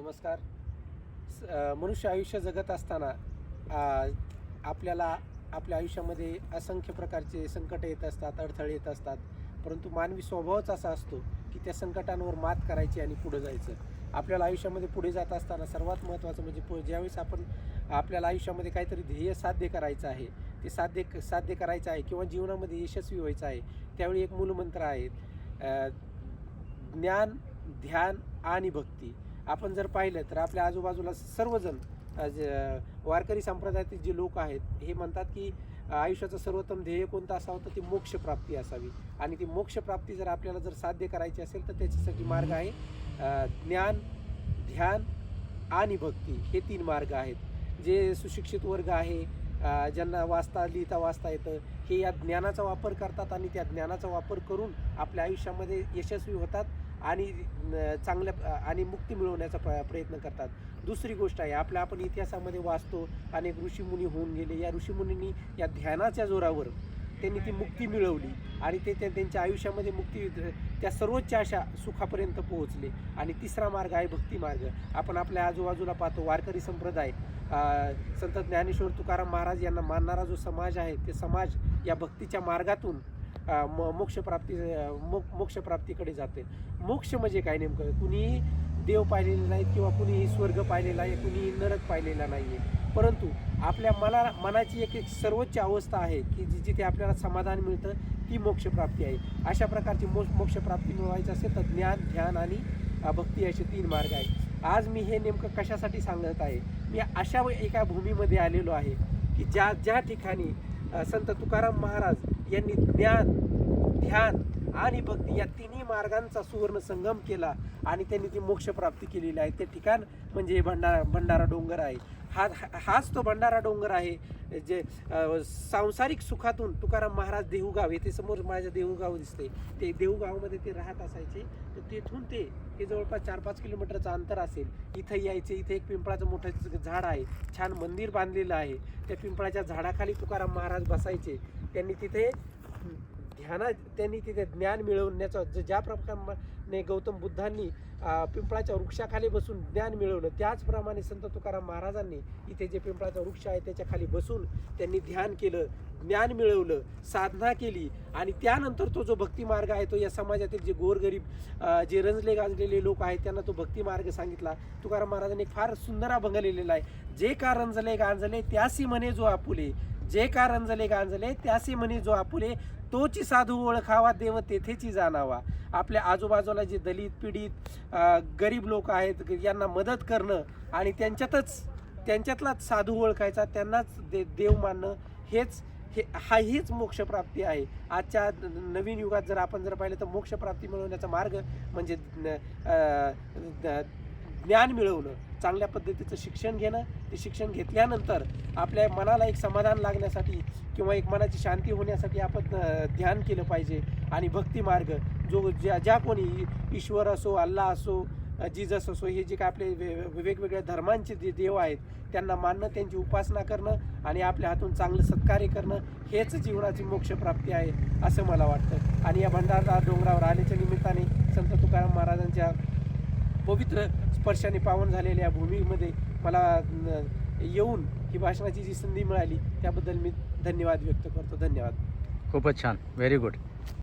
नमस्कार. स- मनुष्य आयुष्य जगत असताना आपल्याला आपल्या आयुष्यामध्ये असंख्य प्रकारचे संकट येत असतात अडथळे येत असतात. परंतु मानवी स्वभावच असा असतो की त्या संकटांवर मात करायची आणि पुढे जायचं. आपल्याला आयुष्यामध्ये पुढे जात असताना सर्वात महत्त्वाचं म्हणजे पु ज्यावेळेस आपण आपल्याला आयुष्यामध्ये काहीतरी ध्येय साध्य करायचं आहे ते साध्य साध्य करायचं आहे किंवा जीवनामध्ये यशस्वी व्हायचं आहे त्यावेळी एक मूलमंत्र आहे ज्ञान ध्यान आणि भक्ती. आपण जर पाहिलं तर आपल्या आजूबाजूला सर्वजण ज- वारकरी संप्रदायातील जे लोक आहेत हे म्हणतात की आयुष्याचं सर्वोत्तम ध्येय कोणतं असावं तर ती मोक्षप्राप्ती असावी. आणि ती मोक्षप्राप्ती जर आपल्याला जर साध्य करायची असेल तर त्याच्यासाठी मार्ग आहे ज्ञान ध्यान आणि भक्ती. हे तीन मार्ग आहेत. जे सुशिक्षित वर्ग आहे ज्यांना वाचता लिहिता वाचता येतं हे या ज्ञानाचा वापर करतात आणि त्या ज्ञानाचा वापर करून आपल्या आयुष्यामध्ये यशस्वी होतात. आणि चांगल्या आणि मुक्ती मिळवण्याचा प्र प्रयत्न करतात. दुसरी गोष्ट आहे आपल्या आपण इतिहासामध्ये वाचतो अनेक ऋषीमुनी होऊन गेले. या ऋषीमुनींनी या ध्यानाच्या जोरावर त्यांनी ती मुक्ती मिळवली आणि ते त्यांच्या आयुष्यामध्ये मुक्ती त्या सर्वोच्च अशा सुखापर्यंत पोहोचले. आणि तिसरा मार्ग आहे भक्ती मार्ग. आपण आपल्या आजूबाजूला पाहतो वारकरी संप्रदाय संत ज्ञानेश्वर तुकाराम महाराज यांना मानणारा जो समाज आहे ते समाज या भक्तीच्या मार्गातून म मोक्षप्राप्ती मो मोक्षप्राप्तीकडे जाते. मोक्ष म्हणजे काय नेमकं? कुणीही देव पाहिलेले नाहीत किंवा कुणीही स्वर्ग पाहिलेला आहे कुणीही नरक पाहिलेला नाही आहे परंतु आपल्या मला मनाची एक एक सर्वोच्च अवस्था आहे की जी जिथे आपल्याला समाधान मिळतं ती मोक्षप्राप्ती आहे. अशा प्रकारची मो मोक्षप्राप्ती मिळवायची असेल तर ज्ञान ध्यान आणि भक्ती असे तीन मार्ग आहेत. आज मी हे नेमकं कशासाठी सांगत आहे? मी अशा एका भूमीमध्ये आलेलो आहे की ज्या ज्या ठिकाणी संत तुकाराम महाराज यांनी ज्ञान ध्यान आणि भक्ती या तिन्ही मार्गांचा सुवर्ण संगम केला आणि त्यांनी ती मोक्षप्राप्ती केलेली आहे. ते ठिकाण म्हणजे हे भंडारा भंडारा डोंगर आहे. हा हाच तो भंडारा डोंगर आहे जे सांसारिक सुखातून तुकाराम महाराज देहूगाव येथे समोर माझ्या देहूगाव दिसते. ते देहूगावमध्ये ते राहत असायचे. तर तेथून ते हे जवळपास चार पाच किलोमीटरचं अंतर असेल. इथं यायचे इथे एक पिंपळाचं मोठं झाड आहे. छान मंदिर बांधलेलं आहे. त्या पिंपळाच्या झाडाखाली तुकाराम महाराज बसायचे. त्यांनी तिथे ध्याना त्यांनी तिथे ज्ञान मिळवण्याचं ज- ज्या प्रकारे गौतम बुद्धांनी पिंपळाच्या वृक्षाखाली बसून ज्ञान मिळवलं त्याचप्रमाणे संत तुकाराम महाराजांनी इथे जे पिंपळाचा वृक्ष आहे त्याच्याखाली बसून त्यांनी ध्यान केलं ज्ञान मिळवलं साधना केली आणि त्यानंतर तो जो भक्ती मार्ग आहे तो या समाजातील जे गोरगरीब जे रंजले गाजलेले लोक आहेत त्यांना तो भक्ती मार्ग सांगितला. तुकाराम महाराजांनी एक फार सुंदर अभंग लिहिलेला आहे. जे का रंजले गांजले त्यासी म्हणे जो आपुले जे का रंजले गांजले त्यासी म्हणे जो आपुले तोची साधू ओळखावा देव तेथेची जाणावा. आपल्या आजूबाजूला जे दलित पीडित गरीब लोक आहेत यांना मदत करणं आणि त्यांच्यातच त्यांच्यातलाच साधू ओळखायचा त्यांनाच दे देव मानणं हेच हे हा हीच मोक्षप्राप्ती आहे. आजच्या नवीन युगात जर आपण जर पाहिलं तर मोक्षप्राप्ती मिळवण्याचा मार्ग म्हणजे ज्ञान मिळवणं चांगल्या पद्धतीचं शिक्षण घेणं ते शिक्षण घेतल्यानंतर आपल्या मनाला एक समाधान लागण्यासाठी किंवा एक मनाची शांती होण्यासाठी आपण ध्यान केलं पाहिजे. आणि भक्तिमार्ग जो ज्या ज्या कोणी ईश्वर असो अल्ला असो जीजस जिजस असो हे जे काय आपले वे- वेगवेगळ्या धर्मांचे जे देव आहेत त्यांना मानणं त्यांची उपासना करणं आणि आपल्या हातून चांगलं सत्कार्य करणं हेच जीवनाची मोक्षप्राप्ती आहे असं मला वाटतं. आणि या भंडारदार डोंगरावर आल्याच्या निमित्ताने संत तुकाराम महाराजांच्या पवित्र स्पर्शाने पावन झालेल्या या भूमीमध्ये मला येऊन ही भाषणाची जी संधी मिळाली त्याबद्दल मी धन्यवाद व्यक्त करतो. धन्यवाद. खूपच छान. Very good